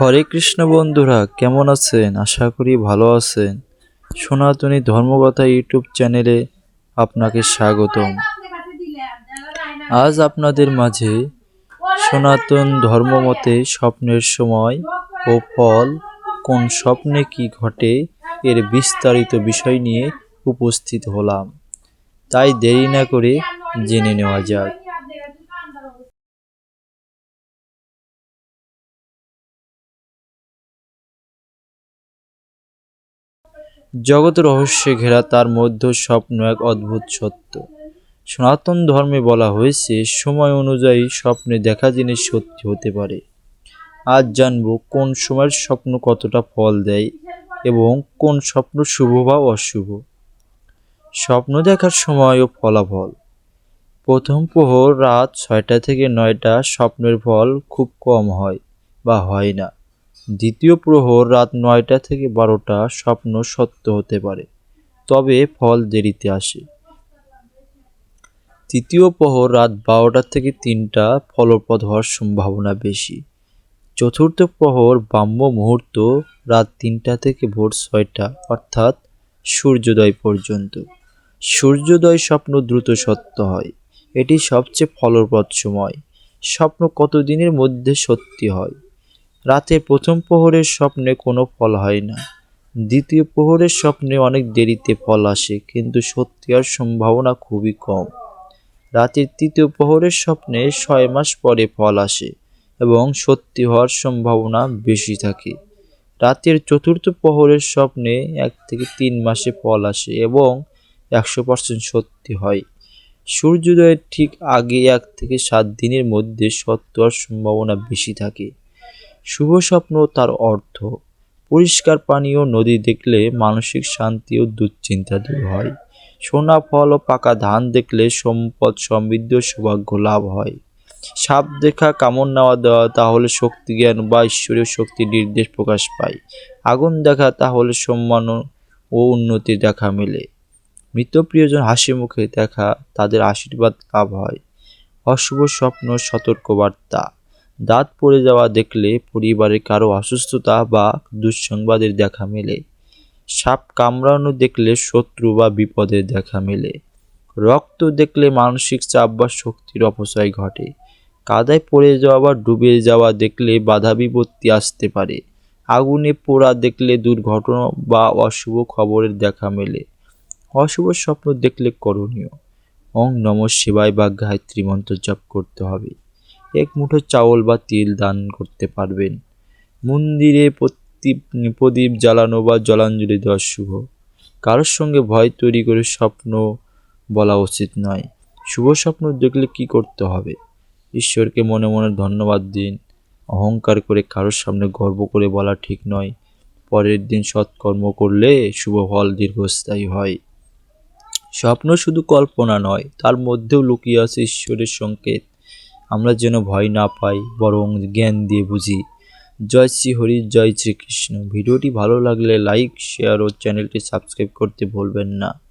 হরে কৃষ্ণ বন্ধুরা, কেমন আছেন? আশা করি ভালো আছেন। সনাতনী ধর্মকথা ইউটিউব চ্যানেলে আপনাকে স্বাগতম। আজ আপনাদের মাঝে সনাতন ধর্মমতে স্বপ্নের সময় ও ফল কোন স্বপ্নে কি ঘটে এর বিস্তারিত বিষয় নিয়ে উপস্থিত হলাম। তাই দেরি না করে জেনে নেওয়া যাক। জগৎ রহস্যে ঘেরা তার মধ্যে স্বপ্ন এক অদ্ভুত সত্য। সনাতন ধর্মে বলা হয়েছে, সময় অনুযায়ী স্বপ্নে দেখা জিনিস সত্যি হতে পারে। আজ জানব কোন সময়ের স্বপ্ন কতটা ফল দেয় এবং কোন স্বপ্ন শুভ বা অশুভ। স্বপ্ন দেখার সময় ও ফলাফল। প্রথম প্রহর রাত ছয়টা থেকে নয়টা স্বপ্নের ফল খুব কম হয় বা হয় না। দ্বিতীয় প্রহর রাত নয়টা থেকে বারোটা স্বপ্ন সত্য হতে পারে, তবে ফল দেরিতে আসে। তৃতীয় প্রহর রাত বারোটা থেকে তিনটা ফলপ্রদ হওয়ার সম্ভাবনা বেশি। চতুর্থ প্রহর বাম্য মুহূর্ত রাত তিনটা থেকে ভোর ছয়টা, অর্থাৎ সূর্যোদয় পর্যন্ত। সূর্যোদয় স্বপ্ন দ্রুত সত্য হয়, এটি সবচেয়ে ফলপ্রদ সময়। স্বপ্ন কতদিনের মধ্যে সত্যি হয়? রাতে প্রথম প্রহরের স্বপ্নে কোনো ফল হয় না। দ্বিতীয় প্রহরের স্বপ্নে অনেক দেরিতে ফল আসে, কিন্তু সত্যি হওয়ার সম্ভাবনা খুবই কম। রাতের তৃতীয় প্রহরের স্বপ্নে ছয় মাস পরে ফল আসে এবং সত্যি হওয়ার সম্ভাবনা বেশি থাকে। রাতের চতুর্থ প্রহরের স্বপ্নে এক থেকে তিন মাসে ফল আসে এবং একশো পার্সেন্ট সত্যি হয়। সূর্যোদয়ের ঠিক আগে এক থেকে সাত দিনের মধ্যে সত্য হওয়ার সম্ভাবনা বেশি থাকে। শুভ স্বপ্ন তার অর্থ, পরিষ্কার পানি ও নদী দেখলে মানসিক শান্তি ও দুশ্চিন্তা দূর হয়। সোনা ফল ও পাকা ধান দেখলে সম্পদ সমৃদ্ধ সৌভাগ্য লাভ হয়। সাপ দেখা কামড় নেওয়া দেওয়া তাহলে শক্তি জ্ঞান বা ঈশ্বরীয় শক্তির নির্দেশ প্রকাশ পায়। আগুন দেখা তাহলে সম্মান ও উন্নতি দেখা মেলে। মৃত প্রিয়জন হাসি মুখে দেখা তাদের আশীর্বাদ লাভ হয়। অশুভ স্বপ্ন সতর্কবার্তা। দাঁত পড়ে যাওয়া দেখলে পরিবারে কারও অসুস্থতা বা দুঃসংবাদের দেখা মেলে। সাপ কামড়ানো দেখলে শত্রু বা বিপদের দেখা মেলে। রক্ত দেখলে মানসিক চাপ বা শক্তির অপচয় ঘটে। কাদায় পড়ে যাওয়া বা ডুবে যাওয়া দেখলে বাধা বিপত্তি আসতে পারে। আগুনে পোড়া দেখলে দুর্ঘটনা বা অশুভ খবরের দেখা মেলে। অশুভ স্বপ্ন দেখলে করণীয়। ওং নম শিবায় বা গায়ত্রী মন্ত্র জপ করতে হবে। এক মুঠো চাউল বা তিল দান করতে পারবেন। মন্দিরে প্রদীপ প্রদীপ জ্বালানো বা জলাঞ্জলি দেওয়া শুভ। কারোর সঙ্গে ভয় তৈরি করে স্বপ্ন বলা উচিত নয়। শুভ স্বপ্ন দেখলে কি করতে হবে? ঈশ্বরকে মনে মনে ধন্যবাদ দিন। অহংকার করে কারোর সামনে গর্ব করে বলা ঠিক নয়। পরের দিন সৎকর্ম করলে শুভ ফল দীর্ঘস্থায়ী হয়। স্বপ্ন শুধু কল্পনা নয়, তার মধ্যেও লুকিয়ে আছে ঈশ্বরের সংকেত। আমরা যেন ভয় না পাই, বরং জ্ঞান দিয়ে বুঝি। জয় শ্রী হরি, জয় শ্রীকৃষ্ণ ভিডিওটি ভালো লাগলে লাইক শেয়ার ও চ্যানেলটি সাবস্ক্রাইব করতে ভুলবেন না।